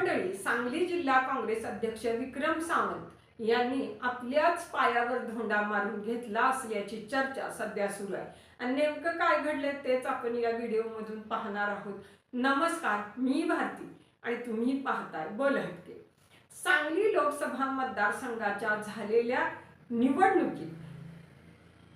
मंडळी सांगली जिल्हा काँग्रेस अध्यक्ष विक्रम सावंत यांनी आपल्याच पायावर धोंडा मारून घेतला असल्याची चर्चा सध्या सुरू आहे. आणि नेमकं काय घडलं तेच आपण या व्हिडिओमधून पाहणार आहोत. नमस्कार मी भारती आणि तुम्ही पाहताय बोल हटके सांगली लोकसभा मतदारसंघाच्या झालेल्या निवडणुकीत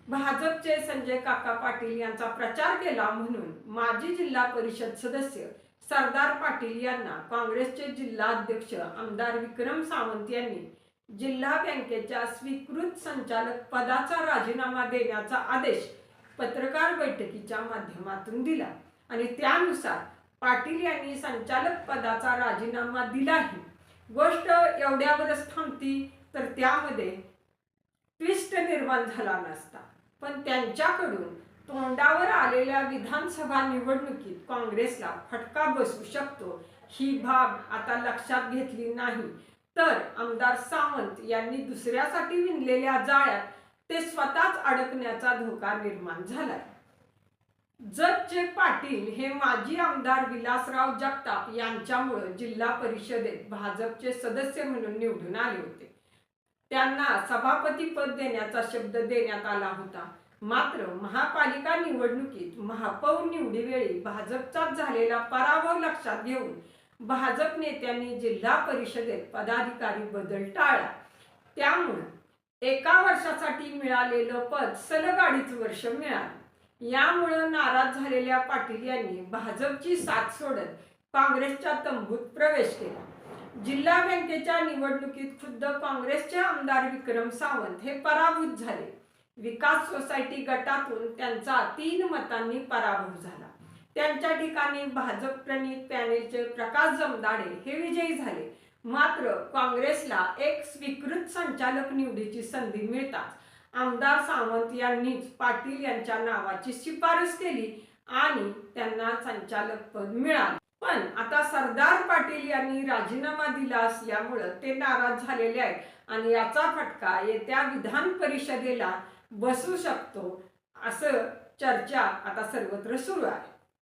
भाजपचे संजय काका पाटील यांचा प्रचार केला म्हणून माजी जिल्हा परिषद सदस्य सरदार पाटील यांना काँग्रेसचे जिल्हाध्यक्ष आमदार विक्रम सावंत यांनी जिल्हा बँकेच्या स्वीकृत संचालक पदाचा राजीनामा देण्याचा आदेश पत्रकार बैठकीच्या माध्यमातून दिला. आणि त्यानुसार पाटील यांनी संचालक पदाचा राजीनामा दिलाही. गोष्ट एवढ्यावरच थांबती तर त्यामध्ये ट्विस्ट निर्माण झाला नसता. पण त्यांच्याकडून तोंडावर आलेल्या विधानसभा निवडणुकीत काँग्रेसला फटका बसू शकतो ही बाब आता लक्षात घेतली नाही. तर आमदार सावंत यांनी दुसऱ्यासाठी विणलेल्या जाळ्यात ते स्वतःच अडकण्याचा धोका निर्माण झालाय. जगचे पाटील हे माजी आमदार विलासराव जगताप यांच्यामुळे जिल्हा परिषदेत भाजपचे सदस्य म्हणून निवडून आले होते. त्यांना सभापती पद देण्याचा शब्द देण्यात आला होता. मात्र महापालिका निवडणुकीत महापौर निवडीवेळी भाजपचाच झालेला पराभव लक्षात घेऊन भाजप नेत्यांनी जिल्हा परिषदेत पदाधिकारी बदल टाळला. त्यामुळे एका वर्षासाठी मिळालेलं पद सलग अडीच वर्ष मिळालं. यामुळं नाराज झालेल्या पाटील यांनी भाजपची साथ सोडत काँग्रेसच्या तंबूत प्रवेश केला. जिल्हा बँकेच्या निवडणुकीत खुद्द काँग्रेसचे आमदार विक्रम सावंत हे पराभूत झाले. विकास सोसायटी गटातून त्यांचा तीन मतांनी पराभव झाला. त्यांच्या ठिकाणी भाजप प्रणित पॅनेलचे प्रकाश जमदाडे हे विजयी झाले. मात्र काँग्रेसला एक स्वीकृत संचालक निवडीची संधी मिळताच आमदार सावंत यांनीच पाटील यांच्या नावाची शिफारस केली आणि त्यांना संचालक पद मिळाले. पण आता सरदार पाटील यांनी राजीनामा दिला असल्यामुळं ते नाराज झालेले आहेत आणि याचा फटका येत्या विधान परिषदेला बसू शकतो. असं चर्चा आता सर्वत्र सुरू आहे.